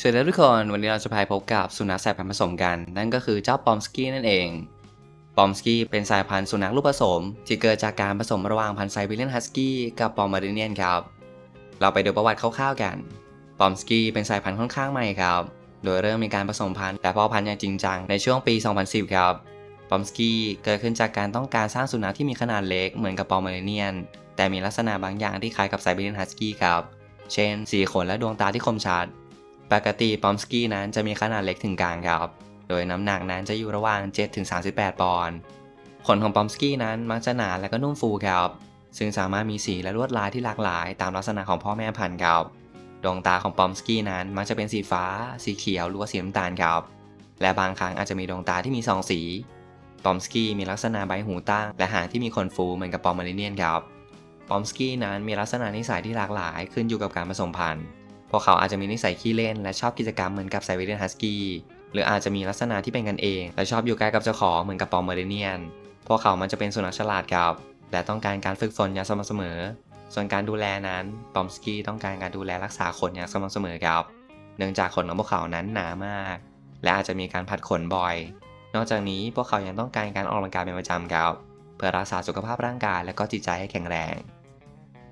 สวัสดีทุกคนวันนี้เราจะพาพบกับสุนัขสายพันธุ์ผสมกัน นั่นก็คือเจ้าปอมสกี้นั่นเองปอมสกี้เป็นสายพันธุ์สุนัขลูกผสม ที่เกิดจากการผสมระหว่างพันธุ์ไซบีเรียนฮัสกี้กับปอมเมอริเนียนครับ เราไปดูประวัติคร่าวๆกันปอมสกี้เป็นสายพันธุ์ค่อนข้างใหม่ครับ โดยเริ่มมีการผสมพันธุ์และพาะพันธุ์อย่างจริงจังในช่วงปี 2010 ครับปอมสกี้เกิดขึ้นจากการต้องการสร้างสุนัขที่มีขนาดเล็กเหมือนกับปอมเมอริเนียน แต่มีลักษณะบางอย่างที่คล้ายกับไซบีเรียนฮัสกี้ครับ เช่นสีขนและดวงตาที่คมชัด ปกติปอมสกี้นั้นจะมีขนาดเล็กถึงกลางครับ โดยน้ำหนักนั้นจะอยู่ระหว่าง 7-38 ปอนด์ ขนของปอมสกี้นั้นมักจะหนาและก็นุ่มฟูครับ ซึ่งสามารถมีสีและลวดลายที่หลากหลาย ตามลักษณะของพ่อแม่พันธุ์ครับ ดวงตาของปอมสกี้นั้นมักจะเป็นสีฟ้า สีเขียวหรือว่าสีน้ำตาลครับ และบางครั้งอาจจะมีดวงตาที่มีสองสี ปอมสกี้มีลักษณะใบหูตั้งและหางที่มีขนฟูเหมือนกับปอมเมอริเนียนครับ ปอมสกี้นั้นมีลักษณะนิสัยที่หลากหลายขึ้นอยู่กับการผสมพันธุ์ วกเขาอาจจะมีนิสัยขี้เล่น และชอบกิจกรรมเหมือนกับไซบีเรียนฮัสกี้หรืออาจจะมีลักษณะที่เป็นกันเอง และชอบอยู่ใกล้กับเจ้าของเหมือนกับปอมเมอริเนียน พวกเขามันจะเป็นสุนัขฉลาดครับ และต้องการการฝึกฝนอย่างสม่ำเสมอ ส่วนการดูแลนั้นปอมสกี้ต้องการการดูแลรักษาขนอย่างสม่ำเสมอครับ เนื่องจากขนของพวกเขานั้นหนามาก และอาจจะมีการผัดขนบ่อย นอกจากนี้พวกเขายังต้องการการออกกำลังกายเป็นประจำครับเพื่อรักษาสุขภาพร่างกายและก็จิตใจให้แข็งแรง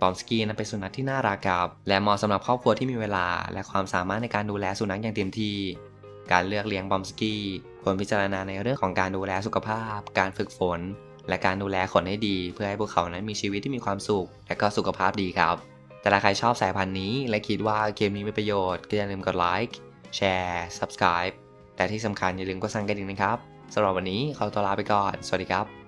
ปอมสกี้นั้นเป็นสุนัขที่น่ารักครับ และเหมาะสำหรับครอบครัวที่มีเวลา และความสามารถในการดูแลสุนัขอย่างเต็มที่ การเลือกเลี้ยงปอมสกี้ควรพิจารณาในเรื่องของการดูแลสุขภาพ การฝึกฝน และการดูแลขนให้ดี เพื่อให้พวกเขานั้นมีชีวิตที่มีความสุข และก็สุขภาพดีครับ แต่ถ้าใครชอบสายพันธุ์นี้ และคิดว่าเกมนี้มีประโยชน์ก็อย่าลืมกดไลค์แชร์ subscribe แต่ที่สำคัญอย่าลืมกดสั่นกระดิ่งนะครับสำหรับวันนี้ขอตัวลาไปก่อน สวัสดีครับ